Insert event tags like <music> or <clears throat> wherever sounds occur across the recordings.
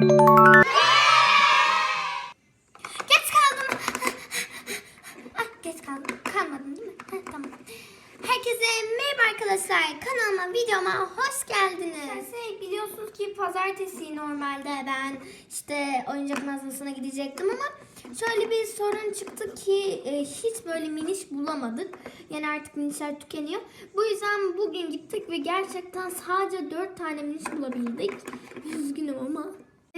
Geç kaldım. Ay, geç kaldım. Kalmadım değil mi? Heh, tamam. Herkese merhaba arkadaşlar. Kanalıma, videoma hoş geldiniz. Şey, biliyorsunuz ki pazartesi normalde ben işte oyuncak mağazasına gidecektim ama şöyle bir sorun çıktı ki e, hiç böyle miniş bulamadık. Yani artık minişler tükeniyor. Bu yüzden bugün gittik ve gerçekten sadece 4 tane miniş bulabildik. Üzgünüm ama.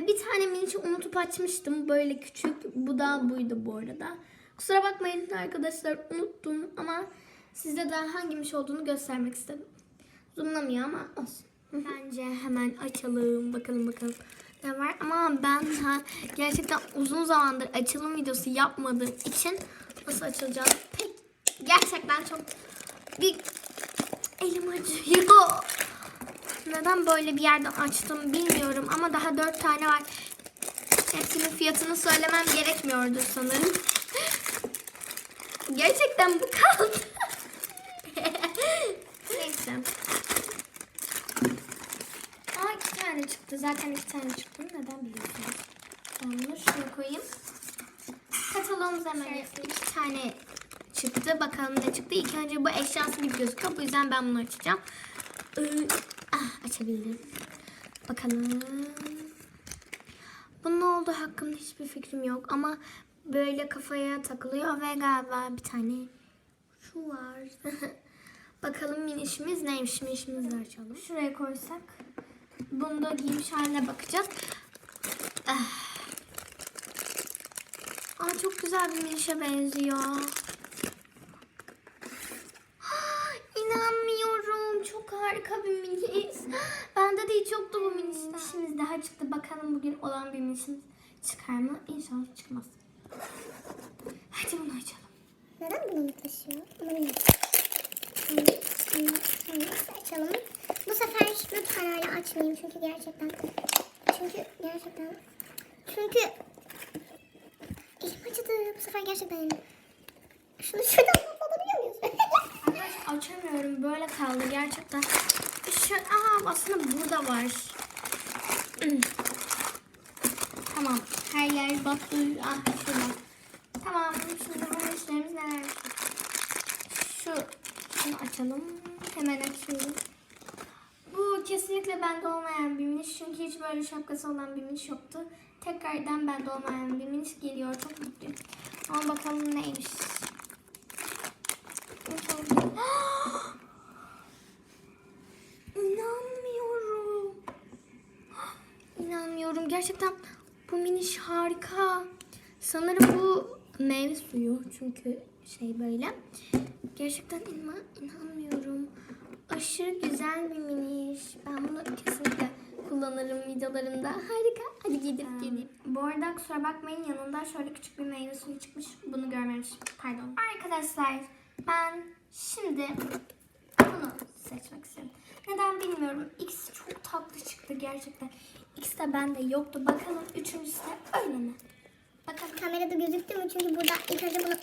Bir tane minişi unutup açmıştım. Böyle küçük. Bu da buydu bu arada. Kusura bakmayın arkadaşlar unuttum ama size de hangimiz olduğunu göstermek istedim. Zoomlamıyor ama olsun. Bence hemen açalım. Bakalım bakalım ne var. Ama ben ha, gerçekten uzun zamandır açılım videosu yapmadığım için nasıl açılacağını pek gerçekten çok bir elim acıyor. Neden böyle bir yerden açtım bilmiyorum ama daha dört tane var. Hepsinin fiyatını söylemem gerekmiyordu sanırım. <laughs> Gerçekten bu kaldı. <laughs> Neyse. Aa iki tane çıktı. Zaten iki tane çıktı. Neden biliyorsunuz? Bunu şuraya koyayım. Kataloğumuz hemen iki tane çıktı. Bakalım ne çıktı. İlk önce bu eşyası gibi gözüküyor. Bu yüzden ben bunu açacağım. Ee, açabildim. Bakalım. Bunun ne olduğu hakkında hiçbir fikrim yok ama böyle kafaya takılıyor ve galiba bir tane şu var. <laughs> Bakalım minişimiz neymiş minişimizi açalım. Şuraya koysak. Bunu da giymiş haline bakacağız. Ah. Aa, çok güzel bir minişe benziyor. Ah, İnanmıyorum. Çok harika bir miniş. <gasps> Bende de hiç yoktu bu. Minişimiz daha çıktı. Bakalım bugün olan bir minişimiz çıkar mı? İnşallah çıkmaz. Hadi bunu açalım. Neden bunu taşıyor? Açalım? Bu sefer lütfen öyle açmayayım çünkü gerçekten çünkü gerçekten çünkü elim acıdı bu sefer gerçekten şunu şuradan muyuz? Arkadaşlar açamıyorum. Böyle kaldı gerçekten. Şu, aa, aslında burada var. <clears throat> Tamam. Her yer battı. Ah şurada. Tamam. Şimdi bu işlerimiz neler? Şu. Şunu açalım. Hemen açıyorum. Bu kesinlikle bende olmayan bir miniş. Çünkü hiç böyle şapkası olan bir miniş yoktu. Tekrardan bende olmayan bir miniş geliyor. Çok mutluyum. Ama bakalım neymiş. İnanmıyorum. İnanmıyorum. Gerçekten bu miniş harika. Sanırım bu meyve suyu çünkü şey böyle. Gerçekten inan inanmıyorum. Aşırı güzel bir miniş. Ben bunu kesinlikle kullanırım videolarımda. Harika. Hadi gidip geleyim. Bu arada kusura bakmayın yanında şöyle küçük bir meyve suyu çıkmış. Bunu görmemişim. Pardon. Arkadaşlar ben şimdi bunu seçmek istiyorum. Neden bilmiyorum. X çok tatlı çıktı gerçekten. X de bende yoktu. Bakalım üçüncüsü de öyle mi? Bakalım. Kamerada gözüktü mü? Çünkü burada ilk önce bunu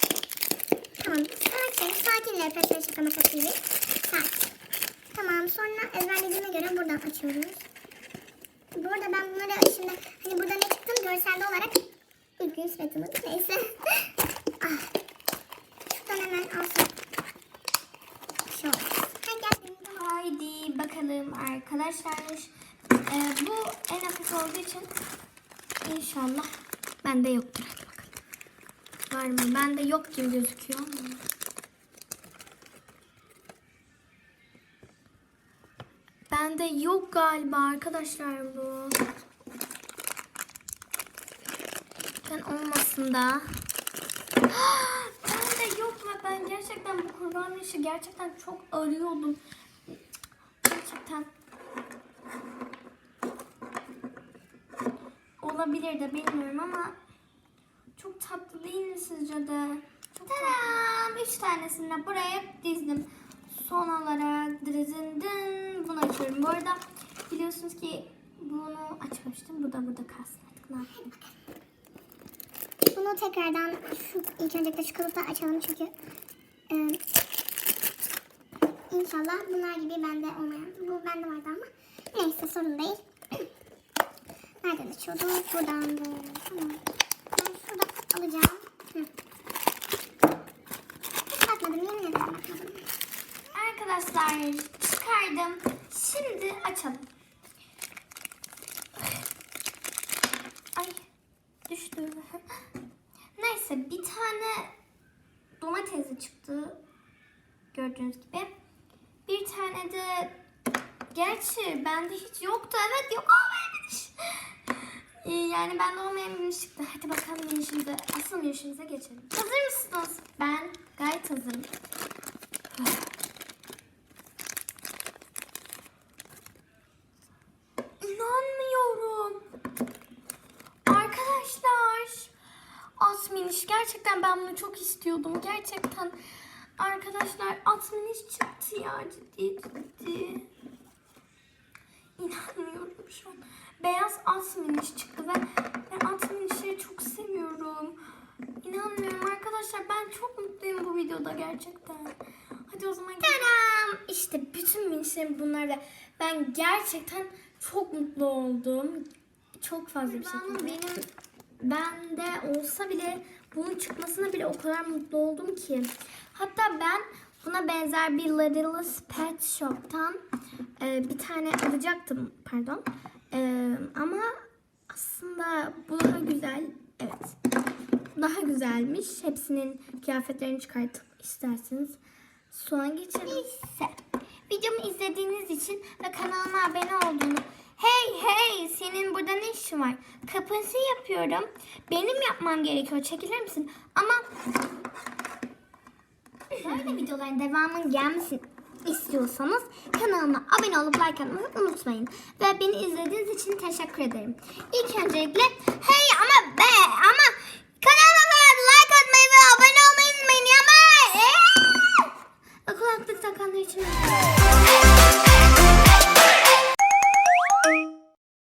tamam sakin sakinle petrol şaka masası gibi sakin. Tamam sonra ezberlediğime göre buradan açıyoruz. Bu arada ben bunları şimdi hani burada ne çıktığını görselde olarak üzgün suratımı neyse. <laughs> ah. Şuradan hemen alsın. Şu. Hadi gel. Haydi bakalım arkadaşlar. Ee, bu en hafif olduğu için inşallah bende yoktur. Hadi bakalım. Var mı? Bende yok gibi gözüküyor ama. Bende yok galiba arkadaşlar bu. Ben olmasın da. <gasps> Bende yok ve ben gerçekten bu kurban işi gerçekten çok arıyordum. Gerçekten olabilir de bilmiyorum ama çok tatlı değil mi sizce de? Tadam! Üç tanesini de buraya dizdim. Son olarak drizin dın bunu açıyorum. Bu arada biliyorsunuz ki bunu açmamıştım. Bu da burada kalsın artık. Ne yapayım? Bunu tekrardan şu ilk öncelikle şu kılıfta açalım çünkü e, inşallah bunlar gibi bende olmayan bu bende vardı ama neyse sorun değil. Nereden açıyorduk? Buradan böyle. Tamam. Ben şurada alacağım. Hı. Hiç bakmadım. Yemin ederim. Arkadaşlar çıkardım. Şimdi açalım. Ay düştü. Neyse bir tane domatesi çıktı. Gördüğünüz gibi. Bir tane de gerçi bende hiç yoktu. Evet yok diş. Ee, Yani bende olmayan bir çıktı. Hadi bakalım işimize, asıl işimize geçelim. Hazır mısınız? Ben gayet hazırım. <sighs> İnanmıyorum. Arkadaşlar. Asminiş gerçekten ben bunu çok istiyordum. Gerçekten arkadaşlar Asminiş çıktı ya ciddi ciddi. İnanmıyorum şu an. Beyaz Asminiş çıktı ve ben Asminiş'i çok seviyorum. İnanmıyorum arkadaşlar ben çok mutluyum bu videoda gerçekten. Hadi o zaman Tadam! İşte bütün minişlerim bunlar ve ben gerçekten çok mutlu oldum. Çok fazla bir şekilde. Benim bende olsa bile bunun çıkmasına bile o kadar mutlu oldum ki. Hatta ben buna benzer bir Littlest Pet Shop'tan e, bir tane alacaktım pardon. E, ama aslında bu daha güzel. Evet. Daha güzelmiş. Hepsinin kıyafetlerini çıkartıp isterseniz soğan geçelim. Neyse. Videomu izlediğiniz için ve kanalıma abone olduğunu Hey hey senin burada ne işin var? Kapısı yapıyorum. Benim yapmam gerekiyor. Çekilir misin? Ama böyle videoların devamının gelmesini istiyorsanız kanalıma abone olup like atmayı unutmayın. Ve beni izlediğiniz için teşekkür ederim. İlk öncelikle